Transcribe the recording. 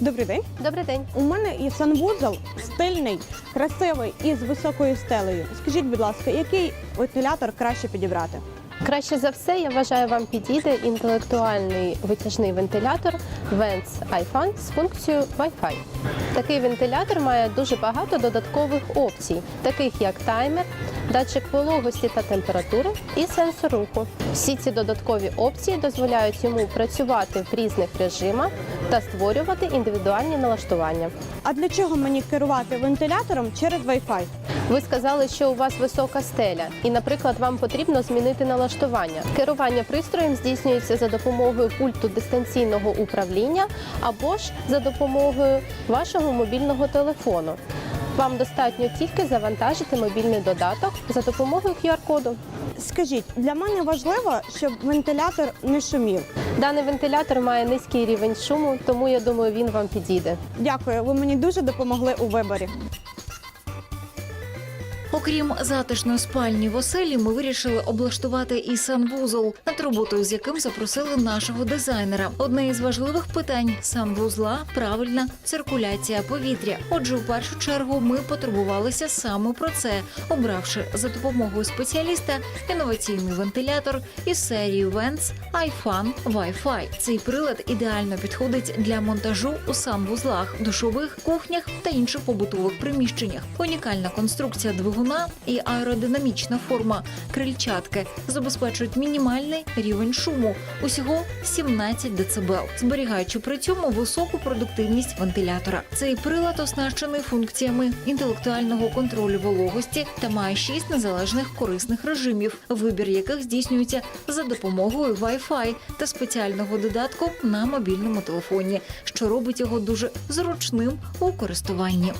Добрий день. Добрий день. У мене є санвузол стильний, красивий і з високою стелею. Скажіть, будь ласка, який вентилятор краще підібрати? Краще за все, я вважаю, вам підійде інтелектуальний витяжний вентилятор Vents iFan з функцією Wi-Fi. Такий вентилятор має дуже багато додаткових опцій, таких як таймер, датчик вологості та температури і сенсор руху. Всі ці додаткові опції дозволяють йому працювати в різних режимах та створювати індивідуальні налаштування. А для чого мені керувати вентилятором через Wi-Fi? Ви сказали, що у вас висока стеля, і, наприклад, вам потрібно змінити налаштування. Керування пристроєм здійснюється за допомогою пульту дистанційного управління або ж за допомогою вашого мобільного телефону. Вам достатньо тільки завантажити мобільний додаток за допомогою QR-коду. Скажіть, для мене важливо, щоб вентилятор не шумів. Даний вентилятор має низький рівень шуму, тому я думаю, він вам підійде. Дякую, ви мені дуже допомогли у виборі. Окрім затишної спальні в оселі, ми вирішили облаштувати і санвузол, над роботою з яким запросили нашого дизайнера. Одне із важливих питань санвузла правильна циркуляція повітря. Отже, в першу чергу ми потурбувалися саме про це, обравши за допомогою спеціаліста інноваційний вентилятор із серії Vents iFan Wi-Fi. Цей прилад ідеально підходить для монтажу у санвузлах, душових, кухнях та інших побутових приміщеннях. Унікальна конструкція двигуна і аеродинамічна форма крильчатки забезпечують мінімальний рівень шуму усього 17 дБ, зберігаючи при цьому високу продуктивність вентилятора. Цей прилад оснащений функціями інтелектуального контролю вологості та має шість незалежних корисних режимів, вибір яких здійснюється за допомогою Wi-Fi та спеціального додатку на мобільному телефоні, що робить його дуже зручним у користуванні.